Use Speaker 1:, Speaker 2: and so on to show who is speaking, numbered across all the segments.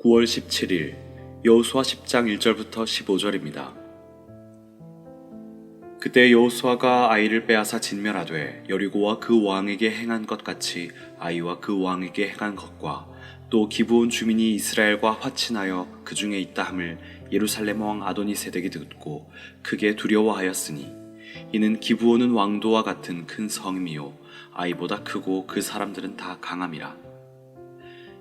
Speaker 1: 9월 17일 여호수아 10장 1절부터 15절입니다. 그때 여호수아가 아이를 빼앗아 진멸하되 여리고와 그 왕에게 행한 것 같이 아이와 그 왕에게 행한 것과 또 기브온 주민이 이스라엘과 화친하여 그 중에 있다 함을 예루살렘 왕 아도니 세덱이 듣고 크게 두려워하였으니 이는 기브온은 왕도와 같은 큰 성이요 아이보다 크고 그 사람들은 다 강함이라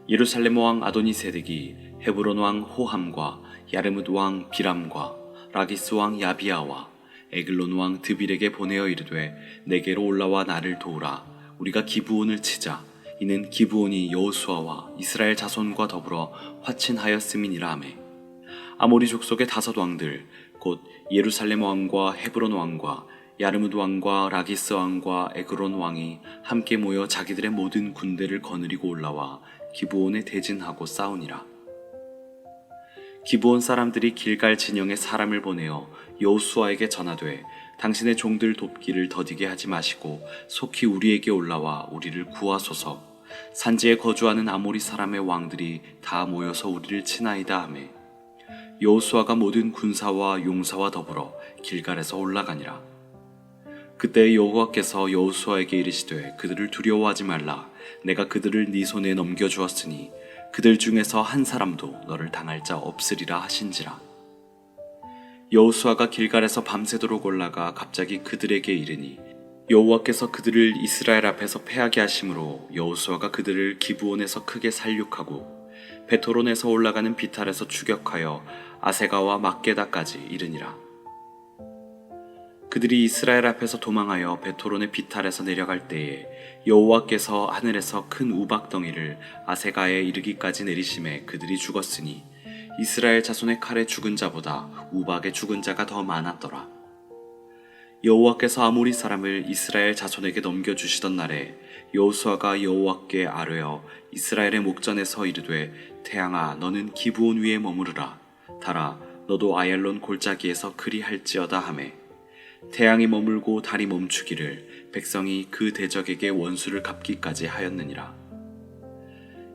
Speaker 1: 예루살렘 왕 아도니 세덱이 헤브론 왕 호함과 야르뭇 왕 비람과 라기스 왕 야비아와 에글론 왕 드빌에게 보내어 이르되 내게로 올라와 나를 도우라. 우리가 기브온을 치자. 이는 기브온이 여호수아와 이스라엘 자손과 더불어 화친하였음이니라 하매. 아모리 족속의 다섯 왕들 곧 예루살렘 왕과 헤브론 왕과 야르뭇 왕과 라기스 왕과 에그론 왕이 함께 모여 자기들의 모든 군대를 거느리고 올라와 기브온에 대진하고 싸우니라. 기브온 사람들이 길갈 진영에 사람을 보내어 여호수아에게 전하되 당신의 종들 돕기를 더디게 하지 마시고 속히 우리에게 올라와 우리를 구하소서 산지에 거주하는 아모리 사람의 왕들이 다 모여서 우리를 치나이다 하매 여호수아가 모든 군사와 용사와 더불어 길갈에서 올라가니라 그때 여호와께서 여호수아에게 이르시되 그들을 두려워하지 말라. 내가 그들을 네 손에 넘겨 주었으니 그들 중에서 한 사람도 너를 당할 자 없으리라 하신지라. 여호수아가 길갈에서 밤새도록 올라가 갑자기 그들에게 이르니 여호와께서 그들을 이스라엘 앞에서 패하게 하심으로 여호수아가 그들을 기브온에서 크게 살육하고 베토론에서 올라가는 비탈에서 추격하여 아세가와 막게다까지 이르니라 그들이 이스라엘 앞에서 도망하여 베토론의 비탈에서 내려갈 때에 여호와께서 하늘에서 큰 우박덩이를 아세가에 이르기까지 내리심에 그들이 죽었으니 이스라엘 자손의 칼에 죽은 자보다 우박에 죽은 자가 더 많았더라. 여호와께서 아모리 사람을 이스라엘 자손에게 넘겨 주시던 날에 여호수아가 여호와께 아뢰어 이스라엘의 목전에서 이르되 태양아 너는 기브온 위에 머무르라 달아 너도 아얄론 골짜기에서 그리할지어다 하매 태양이 머물고 달이 멈추기를 백성이 그 대적에게 원수를 갚기까지 하였느니라.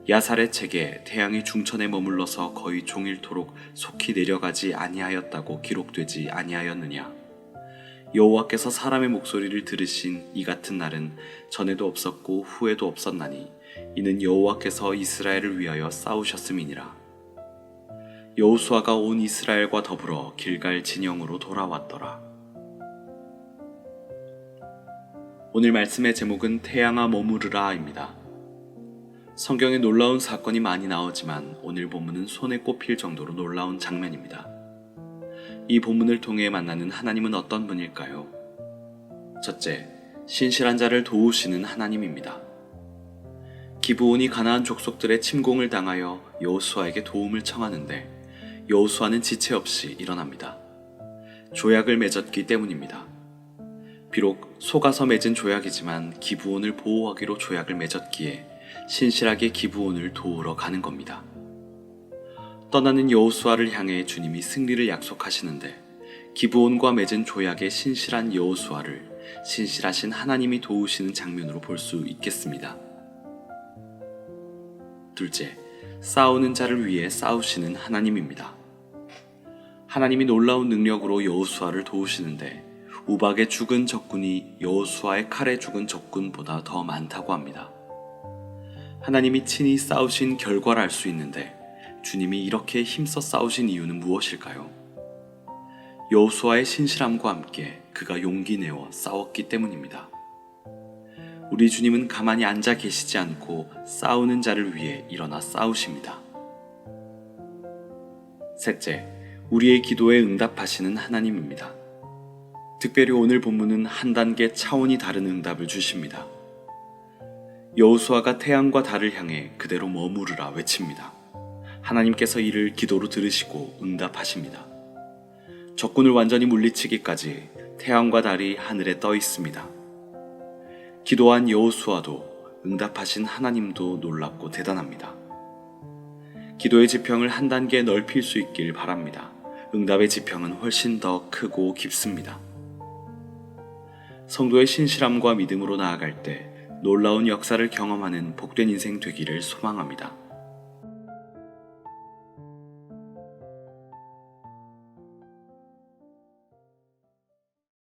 Speaker 1: 야살의 책에 태양이 중천에 머물러서 거의 종일토록 속히 내려가지 아니하였다고 기록되지 아니하였느냐. 여호와께서 사람의 목소리를 들으신 이 같은 날은 전에도 없었고 후에도 없었나니 이는 여호와께서 이스라엘을 위하여 싸우셨음이니라. 여호수아가 온 이스라엘과 더불어 길갈 진영으로 돌아왔더라. 오늘 말씀의 제목은 태양아 머무르라입니다. 성경에 놀라운 사건이 많이 나오지만 오늘 본문은 손에 꼽힐 정도로 놀라운 장면입니다. 이 본문을 통해 만나는 하나님은 어떤 분일까요? 첫째, 신실한 자를 도우시는 하나님입니다. 기브온이 가나안 족속들의 침공을 당하여 여호수아에게 도움을 청하는데 여호수아는 지체 없이 일어납니다. 조약을 맺었기 때문입니다. 비록 속아서 맺은 조약이지만 기브온을 보호하기로 조약을 맺었기에 신실하게 기브온을 도우러 가는 겁니다. 떠나는 여호수아를 향해 주님이 승리를 약속하시는데 기브온과 맺은 조약의 신실한 여호수아를 신실하신 하나님이 도우시는 장면으로 볼 수 있겠습니다. 둘째, 싸우는 자를 위해 싸우시는 하나님입니다. 하나님이 놀라운 능력으로 여호수아를 도우시는데 우박의 죽은 적군이 여호수아의 칼에 죽은 적군보다 더 많다고 합니다. 하나님이 친히 싸우신 결과를 알 수 있는데 주님이 이렇게 힘써 싸우신 이유는 무엇일까요? 여호수아의 신실함과 함께 그가 용기 내어 싸웠기 때문입니다. 우리 주님은 가만히 앉아 계시지 않고 싸우는 자를 위해 일어나 싸우십니다. 셋째, 우리의 기도에 응답하시는 하나님입니다. 특별히 오늘 본문은 한 단계 차원이 다른 응답을 주십니다. 여호수아가 태양과 달을 향해 그대로 머무르라 외칩니다. 하나님께서 이를 기도로 들으시고 응답하십니다. 적군을 완전히 물리치기까지 태양과 달이 하늘에 떠 있습니다. 기도한 여호수아도 응답하신 하나님도 놀랍고 대단합니다. 기도의 지평을 한 단계 넓힐 수 있길 바랍니다. 응답의 지평은 훨씬 더 크고 깊습니다. 성도의 신실함과 믿음으로 나아갈 때 놀라운 역사를 경험하는 복된 인생 되기를 소망합니다.